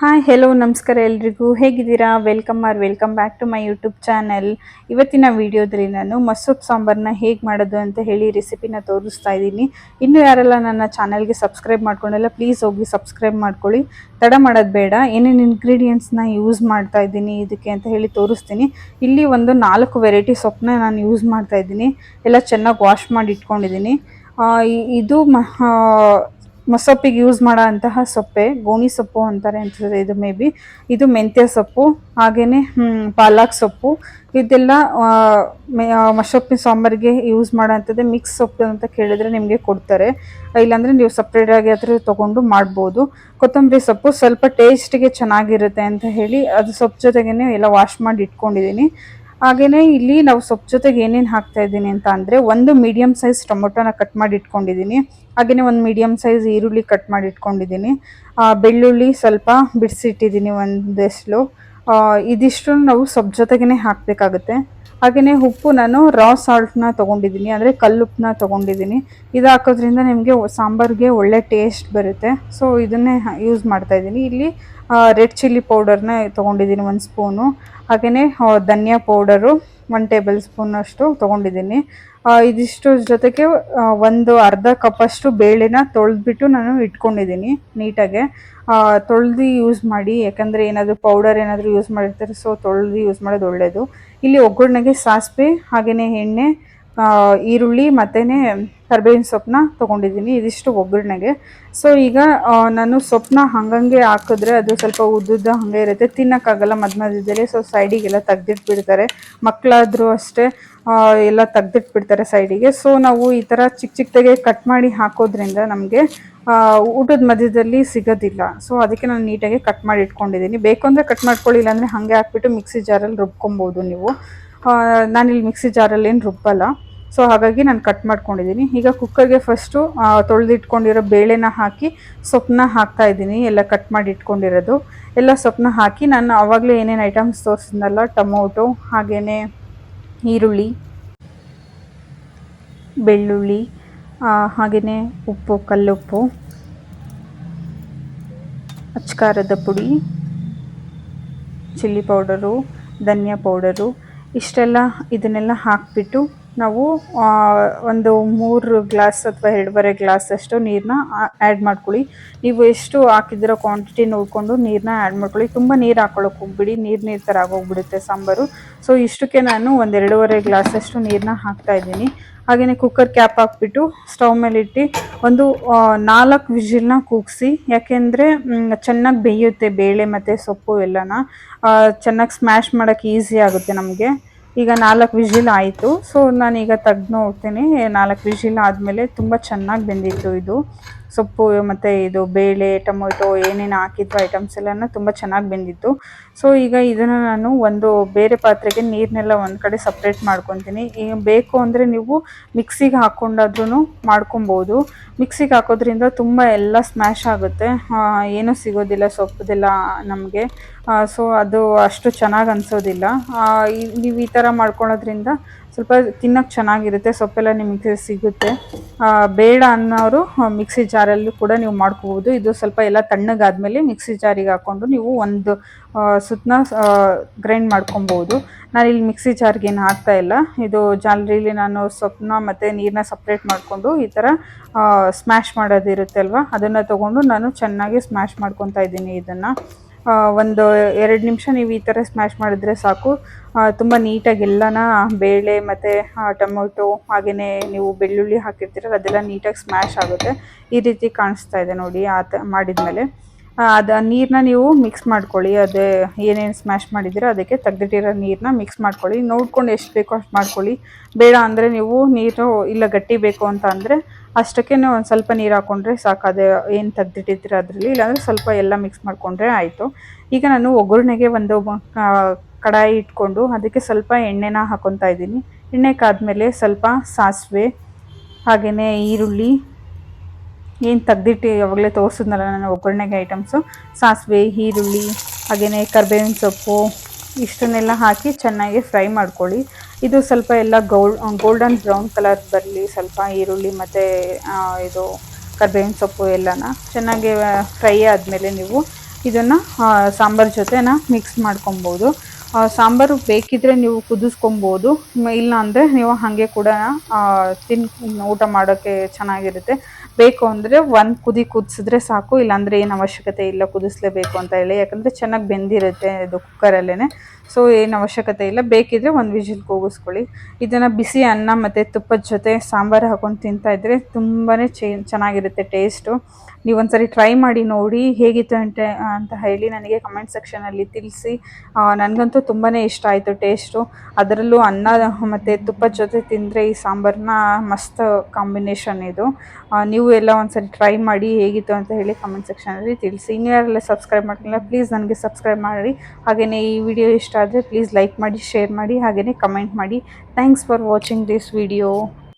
Hi hello ನಮಸ್ಕಾರ ಎಲ್ರಿಗೂ. ಹೇಗಿದ್ದೀರಾ? Welcome or welcome back to my YouTube channel ಇವತ್ತಿನ ವಿಡಿಯೋದಲ್ಲಿ ನಾನು ಮಸೂಪ್ ಸಾಂಬಾರನ್ನ ಹೇಗೆ ಮಾಡೋದು ಅಂತ ಹೇಳಿ ರೆಸಿಪಿನ ತೋರಿಸ್ತಾ ಇದ್ದೀನಿ. ಇನ್ನು ಯಾರೆಲ್ಲ ನನ್ನ ಚಾನಲ್ಗೆ ಸಬ್ಸ್ಕ್ರೈಬ್ ಮಾಡ್ಕೊಂಡಿಲ್ಲ ಪ್ಲೀಸ್ ಹೋಗಿ ಸಬ್ಸ್ಕ್ರೈಬ್ ಮಾಡ್ಕೊಳ್ಳಿ. ತಡ ಮಾಡೋದು ಬೇಡ. ಏನೇನು ಇಂಗ್ರೀಡಿಯೆಂಟ್ಸ್ನ ಯೂಸ್ ಮಾಡ್ತಾ ಇದ್ದೀನಿ ಇದಕ್ಕೆ ಅಂತ ಹೇಳಿ ತೋರಿಸ್ತೀನಿ. ಇಲ್ಲಿ ಒಂದು ನಾಲ್ಕು ವೆರೈಟಿ ಸೊಪ್ಪನ್ನ ನಾನು ಯೂಸ್ ಮಾಡ್ತಾ ಇದ್ದೀನಿ. ಎಲ್ಲ ಚೆನ್ನಾಗಿ ವಾಶ್ ಮಾಡಿ ಇಟ್ಕೊಂಡಿದ್ದೀನಿ. ಇದು ಮಸೊಪ್ಪಿಗೆ ಯೂಸ್ ಮಾಡೋ ಅಂತಹ ಸೊಪ್ಪೆ, ಗೋಣಿ ಸೊಪ್ಪು ಅಂತಾರೆ ಅನ್ಸುತ್ತೆ ಇದು ಮೇ ಬಿ ಇದು ಮೆಂತ್ಯ ಸೊಪ್ಪು ಹಾಗೆಯೇ ಪಾಲಕ್ ಸೊಪ್ಪು. ಇದೆಲ್ಲ ಮೊಸೊಪ್ಪಿನ ಸಾಂಬಾರಿಗೆ ಯೂಸ್ ಮಾಡೋಂಥದ್ದೇ ಮಿಕ್ಸ್ ಸೊಪ್ಪು ಅಂತ ಕೇಳಿದರೆ ನಿಮಗೆ ಕೊಡ್ತಾರೆ. ಇಲ್ಲಾಂದರೆ ನೀವು ಸಪ್ರೇಟಾಗಿ ಅದ್ರ ತೊಗೊಂಡು ಮಾಡ್ಬೋದು. ಕೊತ್ತಂಬರಿ ಸೊಪ್ಪು ಸ್ವಲ್ಪ ಟೇಸ್ಟಿಗೆ ಚೆನ್ನಾಗಿರುತ್ತೆ ಅಂತ ಹೇಳಿ ಅದು ಸೊಪ್ಪು ಜೊತೆಗೇ ಎಲ್ಲ ವಾಶ್ ಮಾಡಿ ಇಟ್ಕೊಂಡಿದ್ದೀನಿ. ಹಾಗೆಯೇ ಇಲ್ಲಿ ನಾವು ಸೊಪ್ಪು ಜೊತೆಗೆ ಏನೇನು ಹಾಕ್ತಾ ಇದ್ದೀನಿ ಅಂತ ಅಂದರೆ ಒಂದು ಮೀಡಿಯಮ್ ಸೈಜ್ ಟೊಮೊಟೊನ ಕಟ್ ಮಾಡಿ ಇಟ್ಕೊಂಡಿದ್ದೀನಿ. ಹಾಗೆಯೇ ಒಂದು ಮೀಡಿಯಮ್ ಸೈಜ್ ಈರುಳ್ಳಿ ಕಟ್ ಮಾಡಿ ಇಟ್ಕೊಂಡಿದ್ದೀನಿ. ಬೆಳ್ಳುಳ್ಳಿ ಸ್ವಲ್ಪ ಬಿಡಿಸಿಟ್ಟಿದ್ದೀನಿ ಒಂದೆಷ್ಟು ಇದಿಷ್ಟು ನಾವು ಸೊಪ್ಪು ಜೊತೆಗೇ ಹಾಕಬೇಕಾಗುತ್ತೆ. ಹಾಗೆಯೇ ಉಪ್ಪು ನಾನು ರಾ ಸಾಲ್ಟ್ನ ತೊಗೊಂಡಿದ್ದೀನಿ, ಅಂದರೆ ಕಲ್ಲುಪ್ಪನ್ನ ತೊಗೊಂಡಿದ್ದೀನಿ. ಇದು ಹಾಕೋದ್ರಿಂದ ನಿಮಗೆ ಸಾಂಬಾರಿಗೆ ಒಳ್ಳೆ ಟೇಸ್ಟ್ ಬರುತ್ತೆ. ಸೊ ಇದನ್ನೇ ಯೂಸ್ ಮಾಡ್ತಾಯಿದ್ದೀನಿ ಇಲ್ಲಿ ರೆಡ್ ಚಿಲ್ಲಿ ಪೌಡರ್ನ ತೊಗೊಂಡಿದ್ದೀನಿ ಒಂದು ಸ್ಪೂನು ಹಾಗೆಯೇ ಧನಿಯಾ ಪೌಡರು ಒನ್ ಟೇಬಲ್ ಸ್ಪೂನಷ್ಟು ತೊಗೊಂಡಿದ್ದೀನಿ. ಇದಿಷ್ಟು ಜೊತೆಗೆ ಒಂದು ಅರ್ಧ ಕಪ್ಪಷ್ಟು ಬೇಳೆನ ತೊಳೆದ್ಬಿಟ್ಟು ನಾನು ಇಟ್ಕೊಂಡಿದ್ದೀನಿ ನೀಟಾಗೆ. ತೊಳೆದು ಯೂಸ್ ಮಾಡಿ, ಯಾಕಂದರೆ ಏನಾದರೂ ಪೌಡರ್ ಏನಾದರೂ ಯೂಸ್ ಮಾಡಿರ್ತಾರೆ ಸೊ ತೊಳೆದು ಯೂಸ್ ಮಾಡೋದು ಒಳ್ಳೆಯದು ಇಲ್ಲಿ ಒಗ್ಗರಣೆಗೆ ಸಾಸಿವೆ ಹಾಗೆಯೇ ಎಣ್ಣೆ ಈರುಳ್ಳಿ ಮತ್ತು ಕರ್ಬೇವಿನ ಸೊಪ್ಪನ್ನ ತೊಗೊಂಡಿದ್ದೀನಿ, ಇದಿಷ್ಟು ಒಗ್ಗರಣೆಗೆ ಸೊ ಈಗ ನಾನು ಸೊಪ್ಪನ್ನ ಹಂಗಂಗೆ ಹಾಕಿದ್ರೆ ಅದು ಸ್ವಲ್ಪ ಉದ್ದುದ್ದ ಹಾಗೆ ಇರುತ್ತೆ. ತಿನ್ನೋಕ್ಕಾಗಲ್ಲ ಮಧ್ಯ ಮಧ್ಯದಲ್ಲಿ ಸೊ ಸೈಡಿಗೆಲ್ಲ ತೆಗ್ದಿಟ್ಬಿಡ್ತಾರೆ. ಮಕ್ಕಳಾದರೂ ಅಷ್ಟೇ ಎಲ್ಲ ತೆಗ್ದಿಟ್ಬಿಡ್ತಾರೆ ಸೈಡಿಗೆ. ಸೊ ನಾವು ಈ ಥರ ಚಿಕ್ಕ ಚಿಕ್ಕದಾಗೆ ಕಟ್ ಮಾಡಿ ಹಾಕೋದ್ರಿಂದ ನಮಗೆ ಊಟದ ಮಧ್ಯದಲ್ಲಿ ಸಿಗೋದಿಲ್ಲ. ಸೊ ಅದಕ್ಕೆ ನಾನು ನೀಟಾಗಿ ಕಟ್ ಮಾಡಿ ಇಟ್ಕೊಂಡಿದ್ದೀನಿ. ಬೇಕು ಅಂದರೆ ಕಟ್ ಮಾಡ್ಕೊಳ್ಳಿ, ಇಲ್ಲಾಂದರೆ ಹಾಗೆ ಹಾಕ್ಬಿಟ್ಟು ಮಿಕ್ಸಿ ಜಾರಲ್ಲಿ ರುಬ್ಕೊಬೋದು ನೀವು. ನಾನಿಲ್ಲಿ ಮಿಕ್ಸಿ ಜಾರಲ್ಲಿ ಏನು ರುಬ್ಬಲ್ಲ. ಸೊ ಹಾಗಾಗಿ ನಾನು ಕಟ್ ಮಾಡ್ಕೊಂಡಿದ್ದೀನಿ ಈಗ ಕುಕ್ಕರ್ಗೆ ಫಸ್ಟು ತೊಳೆದಿಟ್ಕೊಂಡಿರೋ ಬೇಳೆನ ಹಾಕಿ ಸೊಪ್ಪನ್ನ ಹಾಕ್ತಾ ಇದ್ದೀನಿ ಎಲ್ಲ ಕಟ್ ಮಾಡಿ ಇಟ್ಕೊಂಡಿರೋದು. ಎಲ್ಲ ಸೊಪ್ಪನ್ನ ಹಾಕಿ ನಾನು ಆವಾಗಲೇ ಏನೇನು ಐಟಮ್ಸ್ ತೋರಿಸಿದ್ನಲ್ಲ, ಟೊಮೊಟೊ ಹಾಗೆಯೇ ಈರುಳ್ಳಿ, ಬೆಳ್ಳುಳ್ಳಿ ಹಾಗೆಯೇ ಉಪ್ಪು, ಕಲ್ಲುಪ್ಪು, ಅಚ್ಕಾರದ ಪುಡಿ, ಚಿಲ್ಲಿ ಪೌಡರು, ಧನಿಯಾ ಪೌಡರು, ಇಷ್ಟೆಲ್ಲ ಇದನ್ನೆಲ್ಲ ಹಾಕಿಬಿಟ್ಟು ನಾವು ಒಂದು ಮೂರು ಗ್ಲಾಸ್ ಅಥವಾ ಎರಡೂವರೆ ಗ್ಲಾಸ್ ಅಷ್ಟು ನೀರನ್ನ ಆ್ಯಡ್ ಮಾಡ್ಕೊಳ್ಳಿ. ನೀವು ಎಷ್ಟು ಹಾಕಿದ್ದೀರೋ ಕ್ವಾಂಟಿಟಿ ನೋಡಿಕೊಂಡು ನೀರನ್ನ ಆ್ಯಡ್ ಮಾಡ್ಕೊಳ್ಳಿ. ತುಂಬ ನೀರು ಹಾಕೊಳ್ಳೋಕೆ ಹೋಗ್ಬಿಡಿ. ನೀರು ನೀರು ಥರ ಆಗೋಗ್ಬಿಡುತ್ತೆ ಸಾಂಬಾರು. ಸೊ ಇಷ್ಟಕ್ಕೆ ನಾನು ಒಂದು ಎರಡೂವರೆ ಗ್ಲಾಸ್ ಅಷ್ಟು ನೀರನ್ನ ಹಾಕ್ತಾ ಇದ್ದೀನಿ. ಹಾಗೆಯೇ ಕುಕ್ಕರ್ ಕ್ಯಾಪ್ ಹಾಕ್ಬಿಟ್ಟು ಸ್ಟವ್ ಮೇಲೆ ಇಟ್ಟು ಒಂದು ನಾಲ್ಕು ವಿಜಿಲ್ನ ಕೂಗಿಸಿ. ಯಾಕೆಂದರೆ ಚೆನ್ನಾಗಿ ಬೇಯುತ್ತೆ. ಬೇಳೆ ಮತ್ತು ಸೊಪ್ಪು ಎಲ್ಲನ. ಚೆನ್ನಾಗಿ ಸ್ಮ್ಯಾಶ್ ಮಾಡೋಕ್ಕೆ ಈಸಿ ಆಗುತ್ತೆ ನಮಗೆ. ಈಗ ನಾಲ್ಕು ವಿಜಿಲ್ ಆಯಿತು. ಸೊ ನಾನೀಗ ತೆಗ್ದು ನೋಡ್ತೀನಿ. ನಾಲ್ಕು ವಿಜಿಲ್ ಆದಮೇಲೆ ತುಂಬ ಚೆನ್ನಾಗಿ ಬೆಂದಿತ್ತು ಇದು. ಸೊಪ್ಪು, ಮತ್ತು ಇದು ಬೇಳೆ, ಟೊಮೊಟೊ, ಏನೇನು ಹಾಕಿದ್ದು ಐಟಮ್ಸ್ ಎಲ್ಲನೂ ತುಂಬ ಚೆನ್ನಾಗಿ ಬೆಂದಿತ್ತು. ಸೊ ಈಗ ಇದನ್ನು ನಾನು ಒಂದು ಬೇರೆ ಪಾತ್ರೆಗೆ ನೀರನ್ನೆಲ್ಲ ಒಂದು ಕಡೆ ಸಪ್ರೇಟ್ ಮಾಡ್ಕೊತೀನಿ. ಈಗ ಬೇಕು ಅಂದರೆ ನೀವು ಮಿಕ್ಸಿಗೆ ಹಾಕ್ಕೊಂಡಾದ್ರೂ ಮಾಡ್ಕೊಬೋದು. ಮಿಕ್ಸಿಗೆ ಹಾಕೋದ್ರಿಂದ ತುಂಬ ಎಲ್ಲ ಸ್ಮ್ಯಾಶ್ ಆಗುತ್ತೆ. ಏನೂ ಸಿಗೋದಿಲ್ಲ ಸೊಪ್ಪುದೆಲ್ಲ ನಮಗೆ. ಸೊ ಅದು ಅಷ್ಟು ಚೆನ್ನಾಗಿ ಅನಿಸೋದಿಲ್ಲ. ನೀವು ಈ ಥರ ಮಾಡ್ಕೊಳ್ಳೋದ್ರಿಂದ ಸ್ವಲ್ಪ ತಿನ್ನೋಕ್ಕೆ ಚೆನ್ನಾಗಿರುತ್ತೆ, ಸೊಪ್ಪೆಲ್ಲ ನಿಮಗೆ ಸಿಗುತ್ತೆ. ಬೇಡ ಅನ್ನೋರು ಮಿಕ್ಸಿ ಜಾರಲ್ಲೂ ಕೂಡ ನೀವು ಮಾಡ್ಕೋಬೋದು. ಇದು ಸ್ವಲ್ಪ ಎಲ್ಲ ತಣ್ಣಗಾದ್ಮೇಲೆ ಮಿಕ್ಸಿ ಜಾರಿಗೆ ಹಾಕ್ಕೊಂಡು ನೀವು ಒಂದು ಸುತ್ತನ ಗ್ರೈಂಡ್ ಮಾಡ್ಕೊಬೋದು. ಇಲ್ಲಿ ಮಿಕ್ಸಿ ಜಾರ್ಗೆ ಏನು ಹಾಕ್ತಾ ಇಲ್ಲ. ಇದು ಜಾಲರಿಲಿ ನಾನು ಸೊಪ್ಪನ್ನ ಮತ್ತು ನೀರನ್ನ ಸಪ್ರೇಟ್ ಮಾಡಿಕೊಂಡು ಈ ಥರ ಸ್ಮ್ಯಾಶ್ ಮಾಡೋದಿರುತ್ತೆ ಅಲ್ವಾ ಅದನ್ನು ತೊಗೊಂಡು ನಾನು ಚೆನ್ನಾಗಿ ಸ್ಮ್ಯಾಶ್ ಮಾಡ್ಕೊತಾ ಇದ್ದೀನಿ ಇದನ್ನು. ಒಂದು ಎರಡು ನಿಮಿಷ ನೀವು ಈ ಥರ ಸ್ಮ್ಯಾಶ್ ಮಾಡಿದ್ರೆ ಸಾಕು. ತುಂಬ ನೀಟಾಗಿ ಎಲ್ಲನ ಬೇಳೆ ಮತ್ತು ಟೊಮೊಟೊ ಹಾಗೆಯೇ ನೀವು ಬೆಳ್ಳುಳ್ಳಿ ಹಾಕಿರ್ತೀರಲ್ಲ, ಅದೆಲ್ಲ ನೀಟಾಗಿ ಸ್ಮ್ಯಾಶ್ ಆಗುತ್ತೆ. ಈ ರೀತಿ ಕಾಣಿಸ್ತಾ ಇದೆ ನೋಡಿ ಆ ತ, ಮಾಡಿದ್ಮೇಲೆ. ಅದು ನೀರನ್ನ ನೀವು ಮಿಕ್ಸ್ ಮಾಡ್ಕೊಳ್ಳಿ. ಅದೇ ಏನೇನು ಸ್ಮ್ಯಾಶ್ ಮಾಡಿದ್ದೀರೋ ಅದಕ್ಕೆ ತೆಗ್ದಿಟ್ಟಿರೋ ನೀರನ್ನ ಮಿಕ್ಸ್ ಮಾಡ್ಕೊಳ್ಳಿ. ನೋಡ್ಕೊಂಡು ಎಷ್ಟು ಬೇಕೋ ಅಷ್ಟು ಮಾಡ್ಕೊಳ್ಳಿ. ಬೇಡ ಅಂದರೆ ನೀವು ನೀರು ಇಲ್ಲ ಗಟ್ಟಿ ಬೇಕು ಅಂತ ಅಂದರೆ ಅಷ್ಟಕ್ಕೆ ಒಂದು ಸ್ವಲ್ಪ ನೀರು ಹಾಕ್ಕೊಂಡ್ರೆ ಸಾಕು. ಅದೇ ಏನು ತೆಗ್ದಿಟ್ಟಿರ್ತೀರ ಅದರಲ್ಲಿ? ಇಲ್ಲಾಂದರೆ ಸ್ವಲ್ಪ ಎಲ್ಲ ಮಿಕ್ಸ್ ಮಾಡಿಕೊಂಡ್ರೆ ಆಯಿತು. ಈಗ ನಾನು ಒಗ್ಗರಣೆಗೆ ಒಂದು ಕಡಾಯಿ ಇಟ್ಕೊಂಡು ಅದಕ್ಕೆ ಸ್ವಲ್ಪ ಎಣ್ಣೆನ ಹಾಕ್ಕೊತಾ ಇದ್ದೀನಿ. ಎಣ್ಣೆ ಕಾದ್ಮೇಲೆ ಸ್ವಲ್ಪ ಸಾಸಿವೆ ಹಾಗೆಯೇ ಈರುಳ್ಳಿ, ಏನು ತೆಗ್ದಿಟ್ಟು ಯಾವಾಗಲೇ ತೋರಿಸಿದ್ನಲ್ಲ ನಾನು ಒಗ್ಗರಣೆಗೆ ಐಟಮ್ಸು ಸಾಸಿವೆ, ಈರುಳ್ಳಿ ಹಾಗೆಯೇ ಕರ್ಬೇವಿನ ಸೊಪ್ಪು, ಇಷ್ಟನ್ನೆಲ್ಲ ಹಾಕಿ ಚೆನ್ನಾಗಿ ಫ್ರೈ ಮಾಡ್ಕೊಳ್ಳಿ. ಇದು ಸ್ವಲ್ಪ ಎಲ್ಲ ಗೋಲ್ಡ್ ಗೋಲ್ಡನ್ ಬ್ರೌನ್ ಕಲರ್ ಬರಲಿ, ಸ್ವಲ್ಪ ಈರುಳ್ಳಿ ಮತ್ತು ಇದು ಕರ್ಬೇವಿನ ಸೊಪ್ಪು ಎಲ್ಲನ ಚೆನ್ನಾಗಿ ಫ್ರೈ ಆದಮೇಲೆ ನೀವು ಇದನ್ನು ಸಾಂಬಾರ್ ಜೊತೆನ ಮಿಕ್ಸ್ ಮಾಡ್ಕೊಬೋದು. ಸಾಂಬಾರು ಬೇಕಿದ್ರೆ ನೀವು ಕುದಿಸ್ಕೊಬೋದು. ಇಲ್ಲ ಅಂದರೆ ನೀವು ಹಾಗೆ ಕೂಡ ತಿನ್, ಊಟ ಮಾಡೋಕ್ಕೆ ಚೆನ್ನಾಗಿರುತ್ತೆ. ಬೇಕು ಅಂದರೆ ಒಂದು ಕುದಿ ಕುದಿಸಿದ್ರೆ ಸಾಕು, ಇಲ್ಲಾಂದರೆ ಏನು ಅವಶ್ಯಕತೆ ಇಲ್ಲ ಕುದಿಸ್ಲೇಬೇಕು ಅಂತ ಹೇಳಿ. ಯಾಕಂದರೆ ಚೆನ್ನಾಗಿ ಬೆಂದಿರುತ್ತೆ ಇದು ಕುಕ್ಕರಲ್ಲೇ ಸೊ ಏನು ಅವಶ್ಯಕತೆ ಇಲ್ಲ. ಬೇಕಿದ್ರೆ ಒಂದು ವಿಜಿಲ್ ಕೂಗಿಸ್ಕೊಳ್ಳಿ. ಇದನ್ನು ಬಿಸಿ ಅನ್ನ ಮತ್ತು ತುಪ್ಪದ ಜೊತೆ ಸಾಂಬಾರು ಹಾಕೊಂಡು ತಿಂತಾ ಇದ್ರೆ ತುಂಬಾ ಚೇ, ಚೆನ್ನಾಗಿರುತ್ತೆ ಟೇಸ್ಟು. ನೀವು ಒಂದ್ಸರಿ ಟ್ರೈ ಮಾಡಿ ನೋಡಿ ಹೇಗಿತ್ತು ಅಂತ ಅಂತ ಹೇಳಿ ನನಗೆ ಕಮೆಂಟ್ ಸೆಕ್ಷನಲ್ಲಿ ತಿಳಿಸಿ. ನನಗಂತೂ ತುಂಬಾ ಇಷ್ಟ ಆಯಿತು ಟೇಸ್ಟು. ಅದರಲ್ಲೂ ಅನ್ನ ಮತ್ತು ತುಪ್ಪದ ಜೊತೆ ತಿಂದರೆ ಈ ಸಾಂಬಾರನ್ನ ಮಸ್ತ್ ಕಾಂಬಿನೇಷನ್ ಇದು. ನೀವು ಎಲ್ಲ ಒಂದ್ಸರಿ ಟ್ರೈ ಮಾಡಿ ಹೇಗಿತ್ತು ಅಂತ ಹೇಳಿ ಕಮೆಂಟ್ ಸೆಕ್ಷನಲ್ಲಿ ತಿಳಿಸಿ. ಇನ್ನೂ ಯಾರೆಲ್ಲ ಸಬ್ಸ್ಕ್ರೈಬ್ ಮಾಡ್ತಿಲ್ಲ ಪ್ಲೀಸ್ ನನಗೆ ಸಬ್ಸ್ಕ್ರೈಬ್ ಮಾಡಿ. ಹಾಗೆಯೇ ಈ ವಿಡಿಯೋ ಇಷ್ಟ ಆದರೆ ಪ್ಲೀಸ್ ಲೈಕ್ ಮಾಡಿ ಶೇರ್ ಮಾಡಿ ಹಾಗೆಯೇ ಕಮೆಂಟ್ ಮಾಡಿ. Thanks for watching this video